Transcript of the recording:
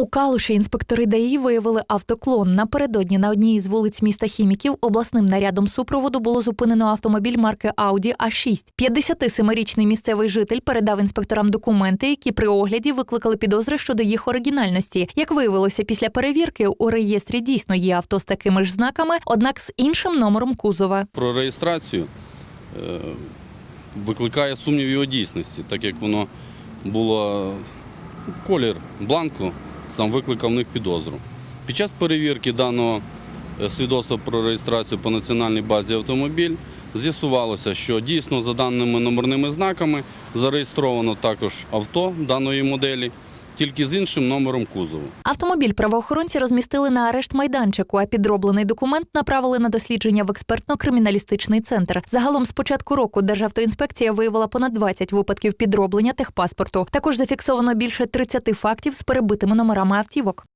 У Калуші інспектори ДАІ виявили автоклон. Напередодні на одній із вулиць міста Хіміків обласним нарядом супроводу було зупинено автомобіль марки Audi A6. 57-річний місцевий житель передав інспекторам документи, які при огляді викликали підозри щодо їх оригінальності. Як виявилося, після перевірки у реєстрі дійсно є авто з такими ж знаками, однак з іншим номером кузова. Про реєстрацію е, викликає сумнів його дійсності, так як воно було колір бланку, сам викликав в них підозру. Під час перевірки даного е, свідоцтва про реєстрацію по національній базі автомобіль з'ясувалося, що дійсно за даними номерними знаками зареєстровано також авто даної моделі, тільки з іншим номером кузову. Автомобіль правоохоронці розмістили на арешт майданчику, а підроблений документ направили на дослідження в експертно-криміналістичний центр. Загалом з початку року Державтоінспекція виявила понад 20 випадків підроблення техпаспорту. Також зафіксовано більше 30 фактів з перебитими номерами автівок.